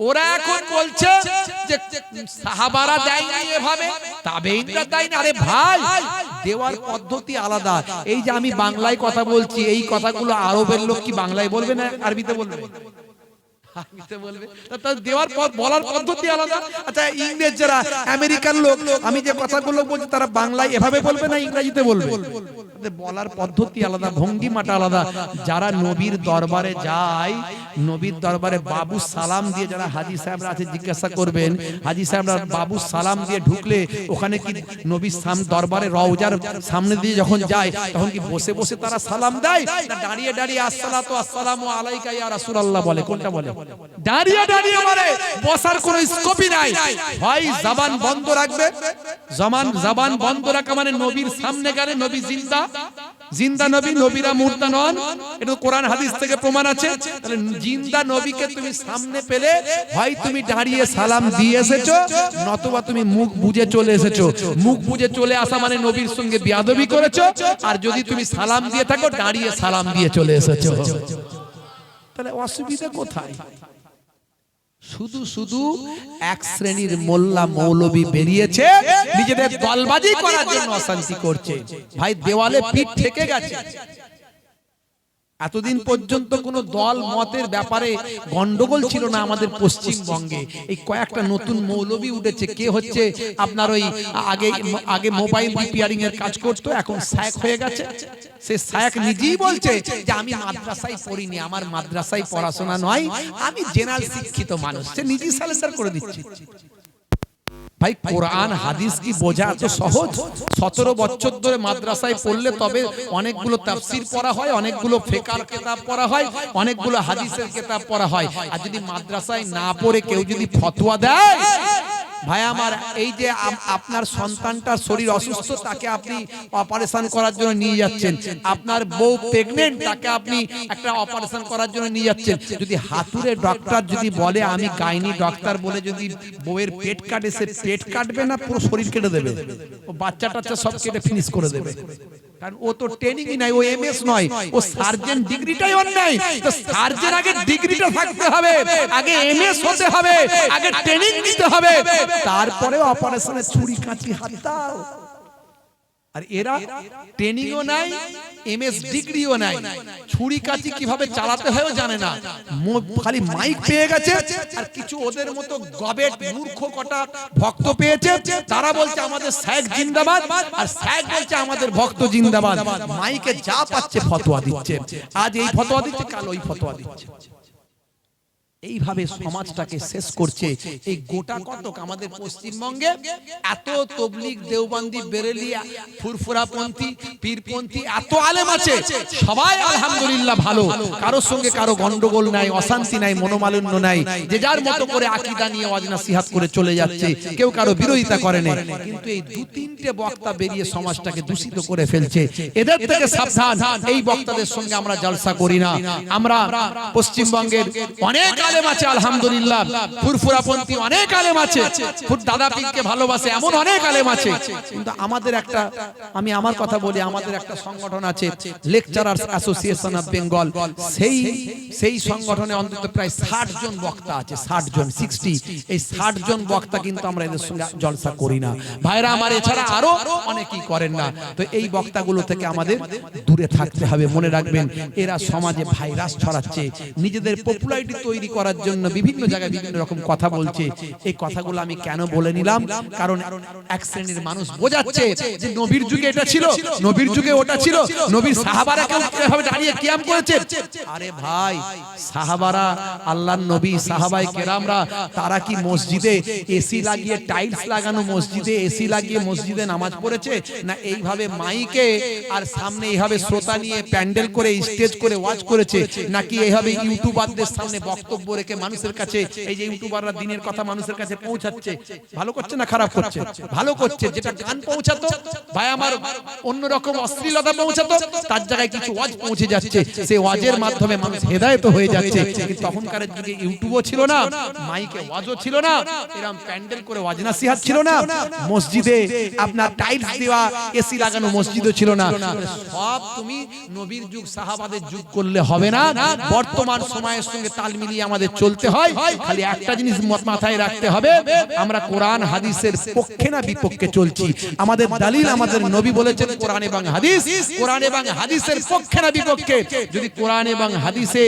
ওরা এখন বলছে যে সাহাবারা দেয়নি এভাবে তাবেইনরা দেয়নি আরে ভাই দেওয়ার পদ্ধতি আলাদা। এই যে আমি বাংলায় কথা বলছি এই কথাগুলো আরবের লোক কি বাংলায় বলবে না আরবিতে বলবে? আচ্ছা ইংরেজ যারা নবীর দরবারে যায়, নবীর দরবারে বাবু সালাম দিয়ে যারা হাজি সাহেবরা আছে, জিজ্ঞাসা করবেন, হাজি সাহেবরা বাবু সালাম দিয়ে ঢুকলে ওখানে কি নবীর দরবারে রওজার সামনে দিয়ে যখন যায়, তখন কি বসে বসে তারা সালাম দেয়? না দাঁড়িয়ে দাঁড়িয়ে, আসসালাতু আসসালামু আলাইকা ইয়া রাসূলুল্লাহ বলে, কোনটা বলে? দাঁড়িয়ে দাঁড়িয়ে বলে, বসার কোনো স্কোপই নাই। হয় জবান বন্ধ রাখবে। জমান, জবান বন্ধ রাখা মানে নবীর সামনে গেলে নবী জিন্দা। জিন্দা নবী, নবীরা মুর্দা নন। এটা কোরআন হাদিস থেকে প্রমাণ আছে। তাহলে জিন্দা নবীকে তুমি সামনে পেলে হয় তুমি দাঁড়িয়ে সালাম দিয়ে এসেছ, নতুবা তুমি মুখ বুজে চলে এসেছ। মুখ বুজে চলে আসা মানে নবীর সঙ্গে বিয়াদবি করেছ। আর যদি তুমি সালাম দিয়ে থাকো, দাঁড়িয়ে সালাম দিয়ে চলে এসেছ। তাহলে অসুবিধা কোথায়? শুধু শুধু এক শ্রেণির মোল্লা মৌলবী বেরিয়েছে, নিজেদের দলবাজি করার জন্য অশান্তি করছে। ভাই দেওয়ালে পিঠ থেকে গেছে। এতদিন পর্যন্ত কোন দল মতের ব্যাপারে গন্ডগোল ছিল না আমাদের পশ্চিমবঙ্গে। এই কয়েকটা নতুন মৌলবি উঠেছে। কে হচ্ছে? আপনার ওই আগে আগে মোবাইল রিপেয়ারিং এর কাজ করতো এখন স্যাক হয়ে গেছে। সে স্যাক নিজেই বলছে যে আমি মাদ্রাসায় পড়িনি আমার মাদ্রাসায় পড়াশোনা নয়। আমি জেনারেল শিক্ষিত মানুষ। সে নিজেই সালেন্ডার করে দিচ্ছে। ভাই কোরআন হাদিস কি বোঝা এত সহজ? সতেরো বছর ধরে মাদ্রাসায় পড়লে তবে অনেকগুলো তাফসির পড়া হয় অনেকগুলো ফেকার কেতাব পড়া হয় অনেকগুলো হাদিসের কেতাব পড়া হয়। আর যদি মাদ্রাসায় না পড়ে কেউ যদি ফতোয়া দেয় ভাই, আমার এই যে আপনার সন্তানটার শরীর অসুস্থ, তাকে আপনি অপারেশন করার জন্য নিয়ে যাচ্ছেন। আপনার বউ প্রেগনেন্ট তাকে আপনি একটা অপারেশন করার জন্য নিয়ে যাচ্ছেন। যদি হাতুড়ে ডক্টর যদি বলে, আমি গাইনি ডক্টর বলে যদি বউয়ের পেট কাটে, সে পেট কাটবে না, পুরো শরীর কেটে দেবে? ও বাচ্চা টাচ্চা সব কেটে ফিনিশ করে দেবে। কারণ ও তো ট্রেনিংই নাই ও এমএস নয় ও সার্জন ডিগ্রিটাই ওর নাই। তো সার্জন আগে ডিগ্রিটা থাকতে হবে আগে এমএস হতে হবে আগে ট্রেনিং নিতে হবে। তারপরে অপারেশনের ছুরি কাঁচি হাত দাও। আর এরা ট্রেনিংও নাই এমএস ডিগ্রিও নাই। ছুরি কাচি কীভাবে চালাতে হয়ও জানে না। খালি মাইক পেয়ে গেছে, আর কিছু ওদের মতো গবেট মূর্খ কটা ভক্ত পেয়েছে, তারা বলছে আমাদের স্যাক জিন্দাবাদ, আর স্যাক বলছে আমাদের ভক্ত জিন্দাবাদ। মাইকে যা পাচ্ছে ফতোয়া দিচ্ছে। আজ এই ফতোয়া দিচ্ছে, কাল ওই ফতোয়া দিচ্ছে। এইভাবে সমাজটাকে শেষ করছে। এই গোটা কতক আমাদের পশ্চিমবঙ্গে এত তবলিগ দেওবন্দি বেরেলিয়া ফুরফুরাপন্থী পীরপন্থী এত আলেম আছে। সবাই আলহামদুলিল্লাহ ভালো। কারোর সঙ্গে কারও গন্ডগোল নাই অশান্তি নাই মনোমালিন্য নাই। যে যার মতো করে আকীদা নিয়ে ওয়াজ নসিহাত করে চলে যাচ্ছে। কেউ কারও বিরোধিতা করে না। কিন্তু এই দু তিনটে বক্তা বেরিয়ে সমাজটাকে দূষিত করে ফেলছে। এদের থেকে সাবধান। এই বক্তাদের সঙ্গে আমরা জলসা করি না। আমরা পশ্চিমবঙ্গের অনেক আলেম আছে, আলহামদুলিল্লাহ। ফুরফুরাপন্থী অনেক আলেম আছে। দাদা ভালোবাসে এমন অনেক আলেম আছে। কিন্তু আমাদের একটা, আমি আমার কথা বলি, আমাদের একটা সংগঠন আছে, লেকচারার্স অ্যাসোসিয়েশন অফ বেঙ্গল। সেই সেই সংগঠনে অন্তত প্রায় ষাট জন বক্তা আছে, ষাট জন, সিক্সটি। এই ষাট জন বক্তা কিন্তু আমরা এদের সঙ্গে জলসা করি না। ভাইরা আমার এছাড়া আরও অনেকেই করেন না। তো এই বক্তাগুলো থেকে আমাদের দূরে থাকতে হবে, মনে রাখবেন। এরা সমাজে ভাইরাস ছড়াচ্ছে, নিজেদের পপুলারিটি তৈরি করার জন্য বিভিন্ন জায়গায় বিভিন্ন রকম কথা বলছে। এই কথাগুলো আমি কেন বলে নিলাম? কারণ এক শ্রেণির মানুষ বোঝাচ্ছে যে নবীর যুগে এটা ছিল, নবীর যুগে ওটা ছিল, নবীর সাহাবারা কেউ এভাবে দাঁড়িয়ে কিয়াম করেছে? আরে ভাই, সাহাবারা, আল্লাহর নবী সাহাবাই কেরামরা, তারা কি মসজিদে এসি লাগিয়ে টাইলস লাগানো মসজিদে এসি লাগিয়ে মসজিদে নামাজ পড়েছে? না এইভাবে মাইকে আর সামনে এইভাবে শ্রোতা নিয়ে প্যান্ডেল করে, স্টেজ করে, ওয়াজ করেছে? নাকি এইভাবে ইউটিউবারদের সামনে বক্তব্য রেখে মানুষের কাছে এই যে ইউটিউবাররা দিনের কথা মানুষের কাছে পৌঁছাচ্ছে ভালো করছে না খারাপ করছে ভালো করছে যেটা গান পৌঁছাতো ভাই আমার অন্যরকম অশ্লীলতা পৌঁছাতো তার জায়গায় কিছু ওয়াজ পৌঁছে যাচ্ছে সেই ওয়াজের মাধ্যমে মানুষ হেদায়ত হয়ে যাচ্ছে কিন্তু তখনকার যুগে ইউটিউবও ছিল না মাইকে ওয়াজও ছিল না এরকম প্যান্ডেল করে ওয়াজ নাসিহাত ছিল না মসজিদে আপনার টাইলস দেওয়া এসি লাগানো মসজিদও ছিল না সব তুমি নবীর যুগ সাহাবাদের যুগ করলে হবে না বর্তমান সময়ের সঙ্গে তাল মিলিয়ে আমাদের আমাদের চলতে হয়, খালি একটা জিনিস মাথায় রাখতে হবে, আমরা কোরআন, হাদিসের পক্ষে না বিপক্ষে চলছি। আমাদের দালিল আমাদের নবী বলেছেন কোরআন এবং হাদিস, কোরআন এবং হাদিসের পক্ষে না বিপক্ষে। যদি কোরআন এবং হাদিসে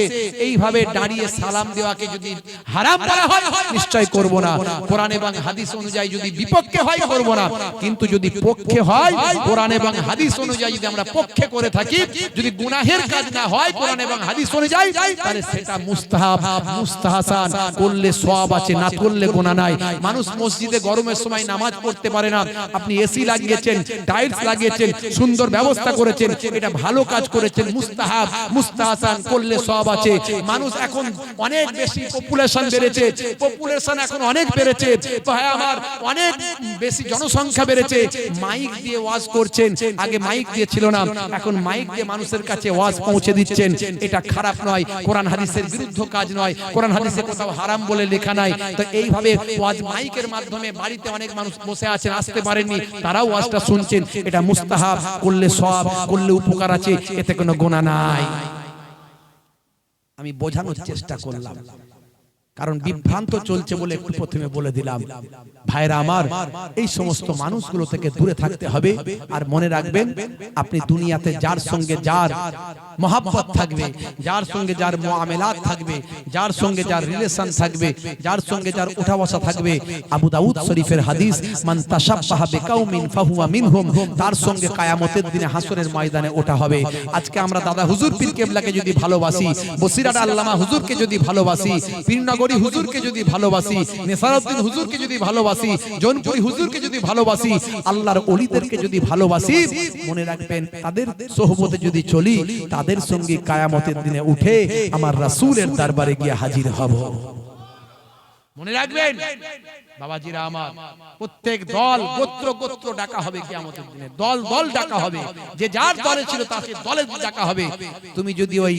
এইভাবে দাঁড়িয়ে সালাম দেওয়াকে যদি হারাম করা হয়, নিশ্চয় করব না। কোরআন এবং হাদিস অনুযায়ী যদি বিপক্ষে হয়, করব না। কিন্তু যদি পক্ষে হয়, কোরআন এবং হাদিস অনুযায়ী যদি আমরা পক্ষে করে থাকি, যদি গুনাহের কাজ না হয়, কোরআন এবং হাদিস অনুযায়ী, তাহলে সেটা মুস্তাহাব। মুস্তাহাসান করলে সওয়াব আছে, না করলে গুনাহ নাই। মানুষ মসজিদে গরমের সময় নামাজ পড়তে পারে না। আপনি এসি লাগিয়েছেন, টাইলস লাগিয়েছেন, সুন্দর ব্যবস্থা করেছেন, এটা ভালো কাজ করেছেন, মুস্তাহাব মুস্তাহাসান করলে সওয়াব আছে। মানুষ এখন অনেক বেশি পপুলেশন বেড়েছে পপুলেশন এখন অনেক বেড়েছে। ভাই আমার, অনেক বেশি জনসংখ্যা বেড়েছে। মাইক দিয়ে ওয়াজ করছেন, আগে মাইক দিয়ে ছিল না, এখন মাইক দিয়ে মানুষের কাছে ওয়াজ পৌঁছে দিচ্ছেন। এটা খারাপ নয়, কোরআন হাদিসের বিরুদ্ধ কাজ নয়। কোরআন হাদিসে কোথাও হারাম বলে লেখা নাই। তো এইভাবে ওয়াজ মাইকের মাধ্যমে বাড়িতে অনেক মানুষ বসে আছেন আসতে পারেননি। তারাও ওয়াজটা শুনছেন এটা মুস্তাহাব করলে সব করলে উপকার আছে এতে কোনো গোনা নাই। আমি বোঝানোর চেষ্টা করলাম। কারণ বিভ্রান্ত চলছে বলে একটু প্রথমে বলে দিলাম। ভাইরা আমার এই সমস্ত মানুষগুলো থেকে দূরে থাকতে হবে আর মনে রাখবেন আপনি দুনিয়াতে যার সঙ্গে যার মহাব্বত থাকবে যার সঙ্গে যার মুআমেলাত থাকবে যার সঙ্গে যার রিলেশন থাকবে যার সঙ্গে যার উঠা বসা থাকবে আবু দাউদ শরীফের হাদিস মান তাশাব্বাহা বিকাউমিন ফাহুয়া মিনহুম তার সঙ্গে কিয়ামতের দিনে হাসরের ময়দানে ওঠা হবে। আজকে আমরা দাদা হুজুর পীর কেবলাকে যদি ভালোবাসি বসিরাট আল্লামা হুজুরকে যদি ভালোবাসি পীরনগরী হুজুরকে যদি ভালোবাসি, নেসারউদ্দিন হুজুরকে যদি ভালোবাসি, জৌনপুরি হুজুরকে যদি ভালোবাসি, আল্লাহর ওলিদেরকে যদি ভালোবাসি, মনে রাখবেন তাদের সোহবতে যদি চলি, তাদের সঙ্গে কায়ামতের দিনে উঠে আমার রাসূলের দরবারে গিয়ে হাজির হব। মনে রাখবেন? বাবাজিরা আমার প্রত্যেক দল গোত্র গোত্র ডাকা হবে কিয়ামতের দিনে দল দল ডাকা হবে যে যার দলে ছিল তাকে দলে ডাকা হবে তুমি যদি ওই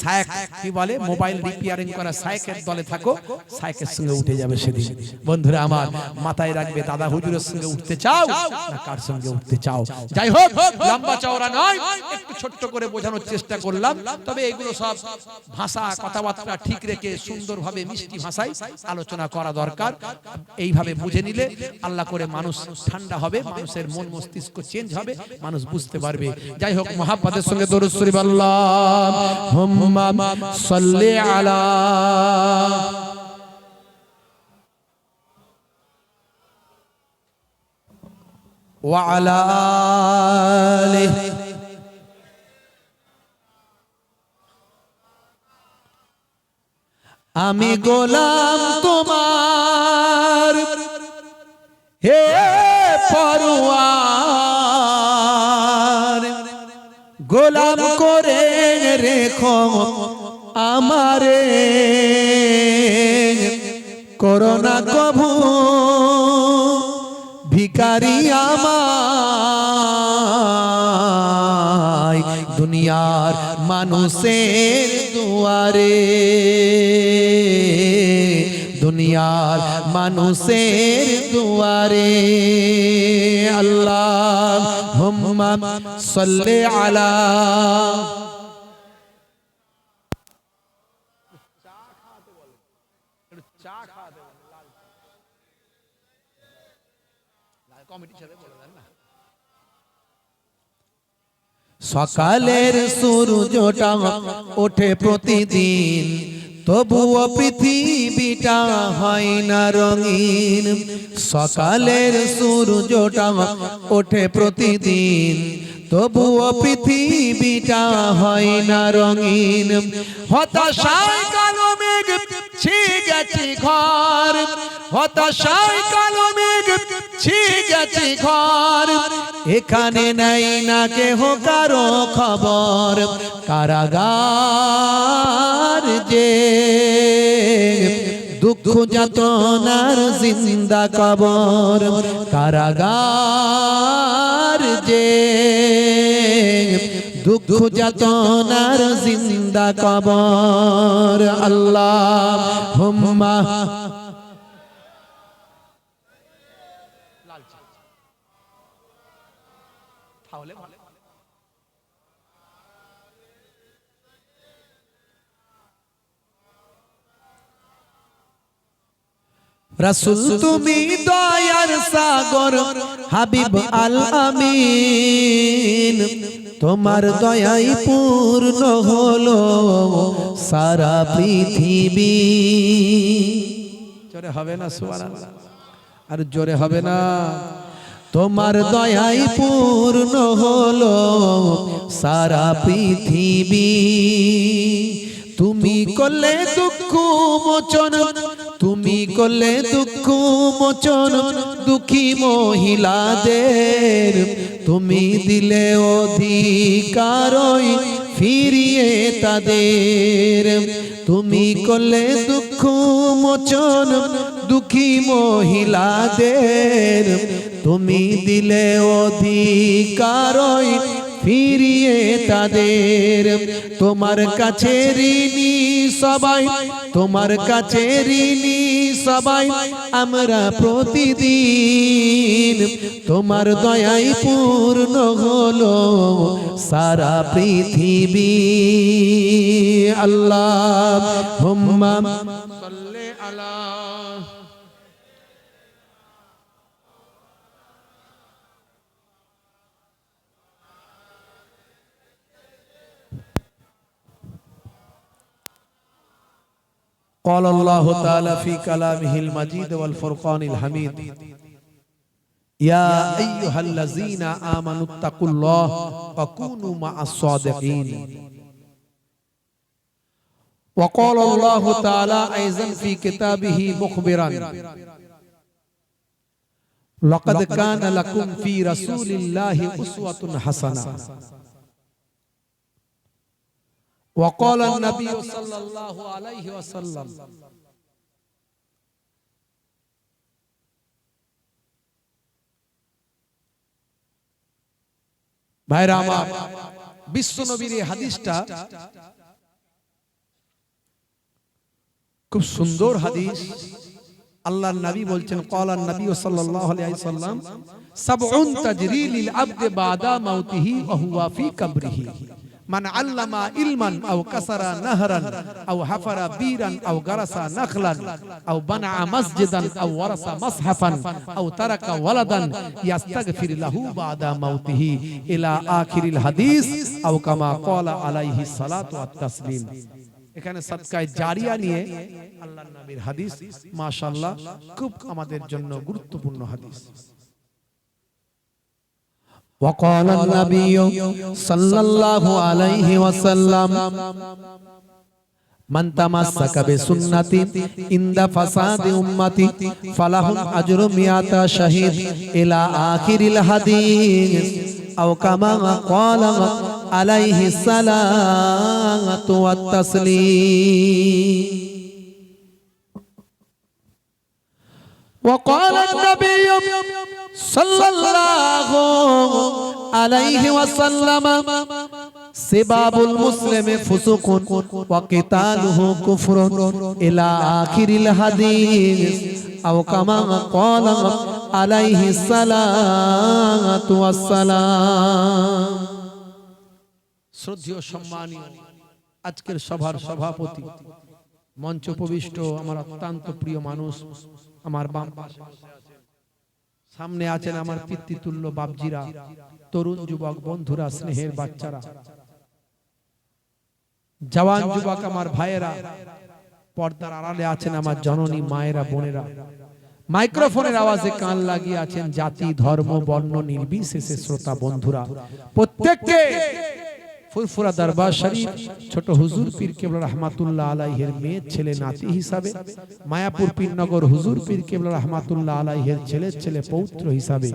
সায়ক কি বলে মোবাইল রিপেয়ারিং করা সায়কের দলে থাকো সায়কের সঙ্গে উঠে যাবে সেদিন বন্ধুরা আমার মাথায় রাখবে দাদা হুজুরের সঙ্গে উঠতে চাও না কার সঙ্গে উঠতে চাও যাই হোক লম্বা চওড়া নয় একটু ছোট্ট করে বোঝানোর চেষ্টা করলাম তবে এগুলো সব ভাষা কথাবার্তা ঠিক রেখে সুন্দরভাবে মিষ্টি ভাষায় আলোচনা করা দরকার এইভাবে বুঝে নিলে আল্লাহ করে মানুষ ঠান্ডা হবে মানুষের মন মস্তিষ্ক চেঞ্জ হবে মানুষ বুঝতে পারবে যাই হোক মহাব্বাদের সঙ্গে দরুদ শরীফ আল্লাহুম্মা সাল্লি আলা وعلى آله আমি গোলাম গোলাম করে রেখো আমারে। করোনা কভু ভিকারি আমায় দুনিয়ার মানুষের দুয়ারে। দুনিয়ার মানুষের দুয়ারে আল্লাহ হুম্মা সাল্লি আলা সকালের সূর্যটা ওঠে প্রতিদিন তবুও পৃথিবীটা হয় না রঙিন। সকালের সূর্যটা ওঠে প্রতিদিন। তবুও পৃথিবীটা হয় না রঙিন। হতাশায় কালো মেঘ ছি গেছি ঘর। হতাশায় কালো মেঘ ছি গেছি ঘর। এখানে নাই না কেহ কারও খবর। কারাগার যে দুঃখ যাতনার জিন্দা কবর। কারাগার যে দুঃখ যাতনার জিন্দা কবর। আল্লাহ হুম্মা রাসূল তুমি দয়ার সাগর হাবিব আল আমিন তোমার দয়াই পূর্ণ হলো সারা পৃথিবী। জোরে হবে না সুবহানাল্লাহ। আর জোরে হবে না। তোমার দয়াই পূর্ণ হলো সারা পৃথিবী। তুমি করলে দুঃখ মোচন। করলে দুঃখ মোচন, দুঃখী মহিলাদের তুমি দিলে অধিকারই ফিরিয়ে তাদের। তুমি করলে দুঃখ মোচন, দুঃখী মহিলাদের তুমি দিলে অধিকারই ফিরিয়ে তাদের। তোমার কাছে ঋণী সবাই, তোমার কাছে ঋণী সবাই, আমরা প্রতিদিন তোমার দয়াই পূর্ণ হলো সারা পৃথিবী। আল্লাহ হুম্মা قال الله تعالى في كلامه المجيد والفرقان الحميد يا أيها الذين آمنوا اتقوا الله وكونوا مع الصادقين. وقال الله تعالى أيضا في كتابه مخبرا لقد كان لكم في رسول الله أسوة حسنة. وقال النبي صلى الله عليه وسلم ভাইরা আমার বিশ্ব নবীর এই হাদিসটা খুব সুন্দর হাদিস আল্লাহর নবী বলছেন ক্বালান নবী সাল্লাল্লাহু আলাইহি সাল্লাম সাবউন তাজরি লিল আবদ বাদা মাউতিহি ওয়া হুয়া ফি কবরিহি মান আল্লামা ইলমান আও কাসারা নাহরান আও হাফারা বীরান আও গারাসা নাখলান আও বানা মসজিদান আও ওয়ারাসা মাসহাফান আও তারাকা ওয়ালাদান ইয়াস্তাগফির লাহু বাদা মাউতিহি ইলা আখিরিল হাদিস আও কামা ক্বালা আলাইহি সালাতু ওয়াত তাসলিম এখানে সদকায় জারিয়া নিয়ে আল্লাহর নবীর হাদিস মাশাআল্লাহ খুব আমাদের জন্য গুরুত্বপূর্ণ হাদিস। وقال النبي صلى الله عليه وسلم من تمسك بسنتي عند فساد امتي فلهم اجر مئات شهيد الى اخر الحديث او كما قال عليه الصلاه والتسليم وقال النبي صلى الله عليه وسلم سباب المسلم فسوق وقتاله كفر إلى آخر الحديث أو كما قال عليه الصلاة والسلام শ্রদ্ধেয় সম্মানীয় আজকের সভার সভাপতি মঞ্চ উপবিষ্ট আমার অত্যন্ত প্রিয় মানুষ আমার বাম পাশে সামনে আছেন আমার পিতৃতুল্য বাবজিরা তরুণ যুবক বন্ধুরা, স্নেহের বাচ্চারা। জওয়ান যুবক আমার ভাইয়েরা, পর্দার আড়ালে আছেন আমার জননী মায়েরা, বোনেরা। মাইক্রোফোনের আওয়াজে কান লাগিয়ে আছেন জাতি, ধর্ম, বর্ণ, নির্বিশেষে শ্রোতা বন্ধুরা। প্রত্যেককে ফুরফুরা দরবার শরীফ, ছোট হুজুর পীর কেবলা রহমাতুল্লাহ আলাইহের মেয়ে, ছেলে নাতি হিসাবে, মায়াপুর পীরনগর হুজুর পীর কেবলা রহমাতুল্লাহ আলাইহের ছেলে ছেলে পৌত্র হিসাবে।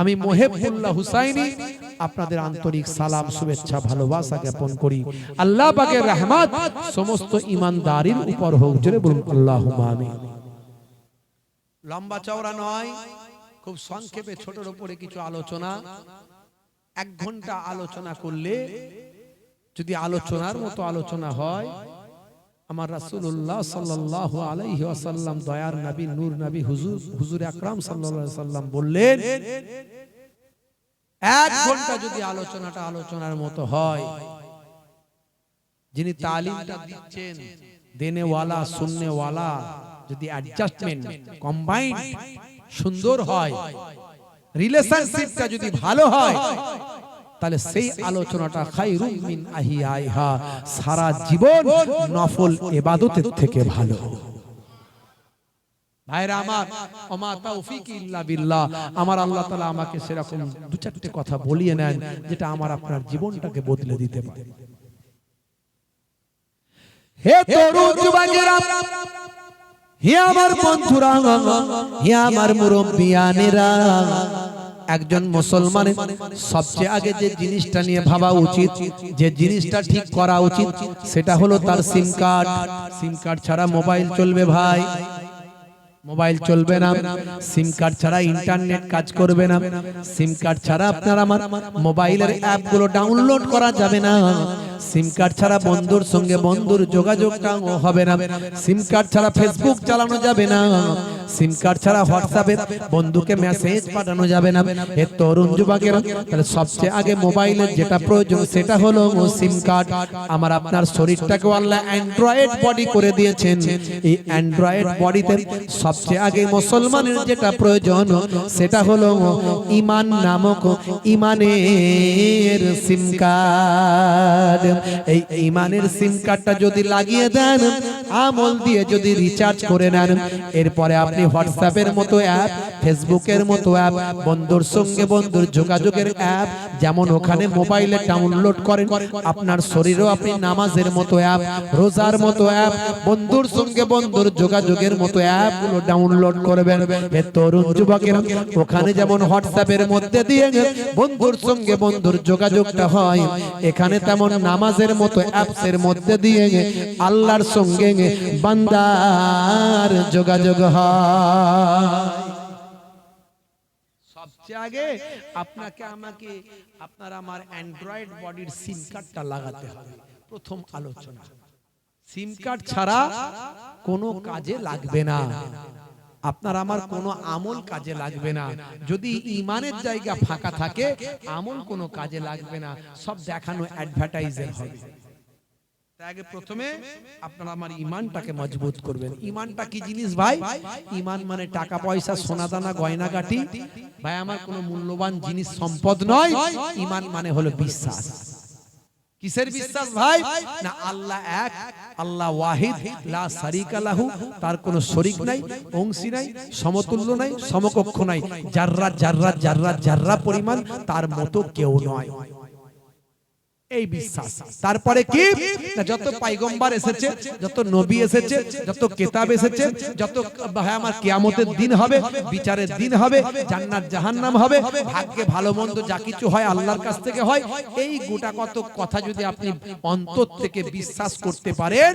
আমি মোহেবুল্লাহ হুসাইনি, আপনাদের আন্তরিক সালাম, শুভেচ্ছা, ভালোবাসা জ্ঞাপন করি। আল্লাহ পাকের রহমত সমস্ত ইমানদারির উপর হোক, জোরে বলুন, আল্লাহুম্মা আমিন। লম্বা চওড়া নয়, খুব সংক্ষেপে, ছোটর উপরে কিছু আলোচনা। এক ঘণ্টা আলোচনা করলে যদি আলোচনার মতো আলোচনা হয় আমার রাসূলুল্লাহ সাল্লাল্লাহু আলাইহি দয়ার নবী নূর নবী হুজুর হুজুর আকরাম সাল্লাল্লাহু সাল্লাম বললেন এক ঘণ্টা যদি আলোচনাটা আলোচনার মতো হয় যিনি তালিমটা দিচ্ছেন দেনেওয়ালা শুননেওয়ালা যদি অ্যাডজাস্টমেন্ট কম্বাইন সুন্দর হয় রিলেশনশিপটা যদি ভালো হয় তাহলে সেই আলোচনাটা খাইরুম মিন আহিয়াইহা সারা জীবন নফল ইবাদতের থেকে ভালো। ভাইরা আমার তৌফিক ইল্লা বিল্লাহ। আমার আল্লাহ তাআলা আমাকে সেরকম দু চারটে কথা বলিয়ে নেন যেটা আমার আপনার জীবনটাকে বদলে দিতে পারে। হে তরুণ যুবকেরা হে আমার বন্ধুরা, হে আমার মুরব্বিয়ানেরা, একজন মুসলমানের সবচেয়ে আগে যে জিনিসটা নিয়ে ভাবা উচিত, যে জিনিসটা ঠিক করা উচিত, সেটা হলো তার সিম কার্ড সিম কার্ড ছাড়া মোবাইল চলবে ভাই। মোবাইল চলবে না। সিম কার্ড ছাড়া ইন্টারনেট কাজ করবে না। সিম কার্ড ছাড়া আপনার আমার মোবাইলের অ্যাপগুলো ডাউনলোড করা যাবে না। সিম কার্ড ছাড়া বন্ধুর সঙ্গে বন্ধুর যোগাযোগটাও হবে না। সিম কার্ড ছাড়া ফেসবুক চালানো যাবে না। সিম কার্ড ছাড়া হোয়াটসঅ্যাপে বন্ধুকে মেসেজ পাঠানো যাবে না। এ তরুণ যুবকেরা, তাহলে সবচেয়ে আগে মোবাইলের যেটা প্রয়োজন সেটা হলো সিম কার্ড আমার আপনার শরীরটাকে আল্লাহ অ্যান্ড্রয়েড বডি করে দিয়েছেন। এই অ্যান্ড্রয়েড বডিতে সবচেয়ে আগে মুসলমানের যেটা প্রয়োজন সেটা হলো ইমান নামক ইমানের সিম কার্ড এই ইমানের সিম কার্ডটা যদি লাগিয়ে দেন আমল দিয়ে যদি রিচার্জ করে নেন, এরপরে আপনি হোয়াটসঅ্যাপের মতো অ্যাপ ফেসবুকের মতো অ্যাপ বন্ধুর সঙ্গে বন্ধুর যোগাযোগের অ্যাপ যেমন ওখানে মোবাইলে ডাউনলোড করেন, আপনার শরীরও আপনি নামাজের মতো অ্যাপ রোজার মতো অ্যাপ বন্ধুর সঙ্গে বন্ধুর যোগাযোগের মতো অ্যাপগুলো ডাউনলোড করবেন। তরুণ যুবকেরা ওখানে যেমন হোয়াটসঅ্যাপের মধ্যে দিয়ে বন্ধুর সঙ্গে বন্ধুর যোগাযোগটা হয়, এখানে তেমন নামাজের মতো অ্যাপসের মধ্যে দিয়ে আল্লাহর সঙ্গে বান্দার যোগাযোগ হয়। আগে আপনাকে আমাকে, আপনার আমার অ্যান্ড্রয়েড বডির সিম কার্ডটা লাগাতে হবে। প্রথম আলোচনা। সিম কার্ড ছাড়া কোনো কাজে লাগবে না। আপনার আমার কোনো আমল কাজে লাগবে না। যদি ইমানের জায়গা ফাঁকা থাকে, আমল কোনো কাজে লাগবে না। সব দেখানো অ্যাডভার্টাইজের হবে। আগে প্রথমে আপনারা আমার ইমানটাকে মজবুত করবেন। ইমানটা কি জিনিস ভাই? ইমান মানে টাকা, পয়সা সোনা দানা গয়না গাটি ভাই, আমার কোনো মূল্যবান জিনিস, সম্পদ নয়। ইমান মানে হলো বিশ্বাস। কিসের বিশ্বাস ভাই? না, আল্লাহ এক, আল্লাহ ওয়াহিদ, লা শারিকা লাহু, তার কোনো শরিক নাই, অংশী নাই, সমতুল্য নাই, সমকক্ষ নাই। জাররা জাররা পরিমাণ, তার মতো কেউ নয়। এই বিশ্বাস। তারপরে কি? যত পাইগম্বার এসেছে যত নবী এসেছে যত কেতাব এসেছে যত ভাই আমার কিয়ামতের দিন হবে বিচারের দিন হবে জান্নাত জাহান্নাম হবে ভাগ্যে ভালো মন্দ যা কিছু হয় আল্লাহর কাছ থেকে হয় এই গোটা কত কথা যদি আপনি অন্তর থেকে বিশ্বাস করতে পারেন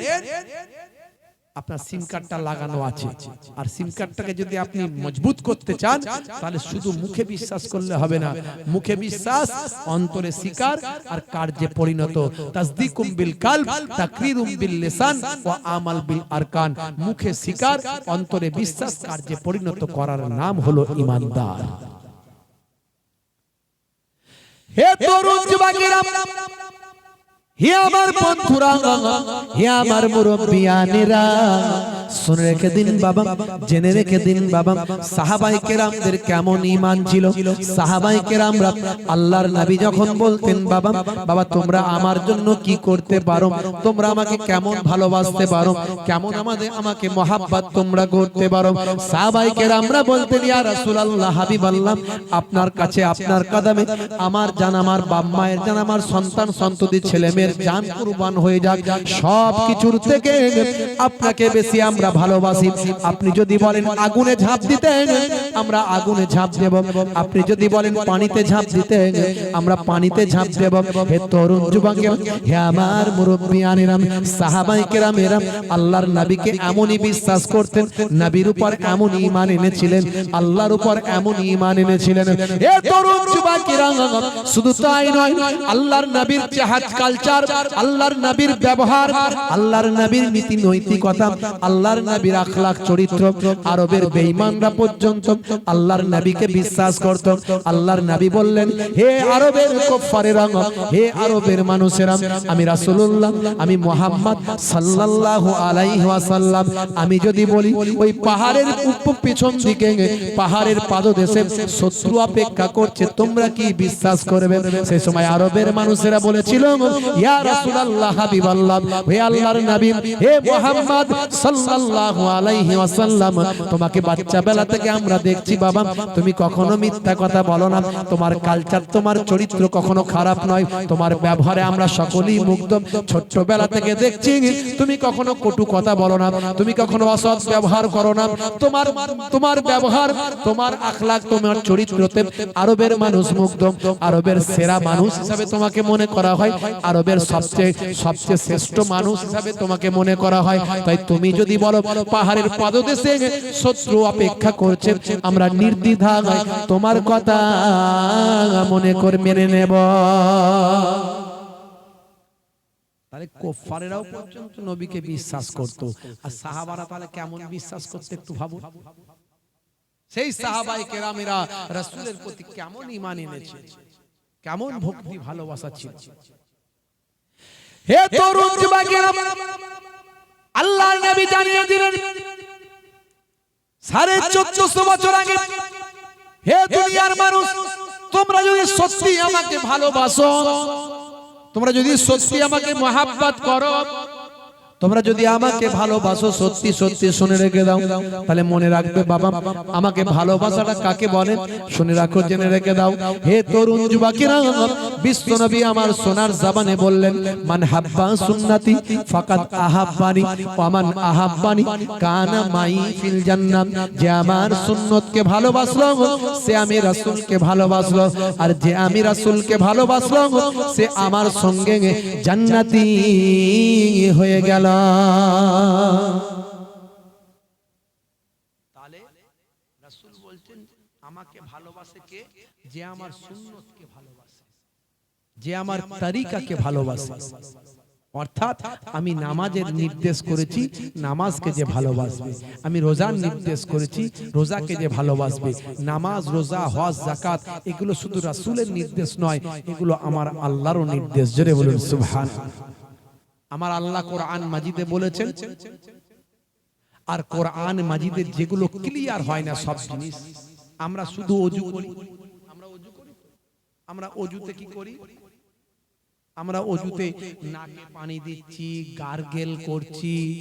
আপনার সিম কার্ডটা লাগানো আছে। আর সিম কার্ডটাকে যদি আপনি মজবুত করতে চান তাহলে শুধু মুখে বিশ্বাস করলে হবে না। মুখে বিশ্বাস অন্তরে স্বীকার আর কার্যে পরিণত। তাসদিকুম বিল কালব তাকরিরুম বিল লিসান ওয়া আমাল বিল আরকান। মুখে স্বীকার অন্তরে বিশ্বাস কার্যে পরিণত করার নাম হলো ইমানদার। হে তরুণ যুবকেরা হে আমার বন্ধুরা, হে আমার মুরব্বিয়ানেরা, শুনে রেখে দিন বাবা, জেনে রেখে দিন বাবা, সাহাবাই কেরামদের কেমন ইমান ছিল? সাহাবাই কেরামরা আল্লাহর নবী যখন বলতেন, বাবা বাবা, তোমরা আমার জন্য কি করতে পারো? তোমরা আমাকে কেমন ভালোবাসতে পারো? কেমন আমাদের, আমাকে মহাব্বত তোমরা করতে পারো? সাহাবাই কেরামরা বলতেন, ইয়া রাসূলুল্লাহ, হাবিবাল্লাহ, আপনার কাছে আপনার কদমে আমার জান, আমার বাপ মায়ের জান, আমার সন্তান, সন্ততি ছেলে মেয়ের জান কুরবান হয়ে যাক, সব কিছুর থেকে আপনাকে বেশি আমরা ভালোবাসি। আপনি যদি বলেন আগুনে ঝাঁপ দিতে আমরা আগুনে ঝাঁপ দেব। আপনি যদি বলেন পানিতে ঝাঁপ দিতে আমরা পানিতে ঝাঁপ দেব। হে তরুণ যুবক, হে আমার মুরব্বিয়ানেরাম সাহাবাই কেরামেরাম আল্লাহর নবীকে এমনই বিশ্বাস করতেন, নবীর উপর এমন ঈমান এনেছিলেন, আল্লাহর উপর এমন ইমান এনেছিলেন। হে তরুণ যুবকেরা, শুধু তাই নয়, আল্লাহর নবীর জাহাজ কালচার আল্লাহর নবীর ব্যবহার, আল্লাহর নবীর নীতি, নৈতিকতা, আল্লাহর নবীর আখলাক চরিত্র, আরবের বেঈমানরা পর্যন্ত আল্লাহর নবীকে বিশ্বাস করত। আল্লাহর নবী বললেন, হে আরবের কুফারেরা হে আরবের মানুষেরা, আমি রাসূলুল্লাহ, আমি মুহাম্মদ সাল্লাল্লাহু আলাইহি ওয়াসাল্লাম। আমি যদি বলি, ওই পাহাড়ের উপ- পিছন দিকে, পাহাড়ের পাদদেশে শত্রু অপেক্ষা করছে, তোমরা কি বিশ্বাস করবে? সেই সময় আরবের মানুষেরা বলেছিল ইয়া রাসূলুল্লাহ, হাবিবাল্লাহ, হে আল্লাহর নবী, হে মুহাম্মদ সাল্লাল্লাহু আলাইহি ওয়াসাল্লাম, তোমাকে থেকে আমরা দেখছি বাবা, তুমি কখনো মিথ্যা কথা বলো না, তোমার কালচার তোমার চরিত্র কখনো খারাপ নয়, তোমার ব্যবহারে আমরা সকলেই মুগ্ধ থেকে দেখছি, তুমি কখনো কটু কথা বলো না, তুমি কখনো অসৎ ব্যবহার করো না, তোমার তোমার ব্যবহার, তোমার আখলাক তোমার চরিত্রতে আরবের মানুষ মুগ্ধ, আরবের সেরা মানুষ হিসাবে তোমাকে মনে করা হয়, আরবের সবচেয়ে সবচেয়ে শ্রেষ্ঠ মানুষ হিসাবে তোমাকে মনে করা হয়। তাই তুমি যদি বলো পাহাড়ের পাদদেশে শত্রু অপেক্ষা করছে আমরা নির্দ্বিধা তোমার কথা মনে করে মেনে নেব। তাহলে কোফারেরাও পর্যন্ত নবীকে বিশ্বাস করত। আর সাহাবারা তাহলে কেমন বিশ্বাস করতে একটু ভাবুন সেই সাহাবাই কেরামেরা রাসূলের প্রতি কেমন ঈমান এনেছে কেমন ভক্তি ভালোবাসা ছিল। হে তরুণ যুবকেরা আল্লাহ নবী জানিয়ে দিলেন, সাড়ে চোদ্দশো বছর আগে, হে দুনিয়ার মানুষ, তোমরা যদি সত্যি আমাকে ভালোবাসো, তোমরা যদি সত্যি আমাকে মহাব্বত করো তোমরা যদি আমাকে ভালোবাসো, সত্যি সত্যি শুনে রেখে দাও। তাহলে মনে রাখবে, বাবা, আমাকে ভালোবাসাটা কাকে বলে? শুনে রাখো, জেনে রেখে দাও। হে তরুণ যুবকেরা, বিশ্বনবী আমার সোনার জাবানে বললেন, মান হাব্বা সুন্নতি ফাকাত আহাব্বানি ওয়ামান আহাব্বানি কানা মাই ফিল জান্নাত। যে আমার সুন্নতকে ভালোবাসলো, সে আমি রাসূলকে ভালোবাসলো। আর যে আমি রাসূলকে ভালোবাসলো, সে আমার সঙ্গে জান্নাতি হয়ে গেল। অর্থাৎ আমি নামাজের নির্দেশ করেছি, নামাজকে যে ভালোবাসবে। আমি রোজার নির্দেশ করেছি, রোজাকে যে ভালোবাসবে। নামাজ, রোজা, হজ জাকাত এগুলো শুধু রাসুলের নির্দেশ নয়, এগুলো আমার আল্লাহরও নির্দেশ। জোরে বলুন সুবহান আমার আল্লাহ কোরআন মাজিদে বলেছেন, আর কোরআন মাজিদের যেগুলো ক্লিয়ার হয় না সব জিনিস, আমরা শুধু অজু করি আমরা অজু করি। আমরা অজুতে কি করি? আমরা অজুতে নাকে পানি দিচ্ছি, গার্গেল করছি।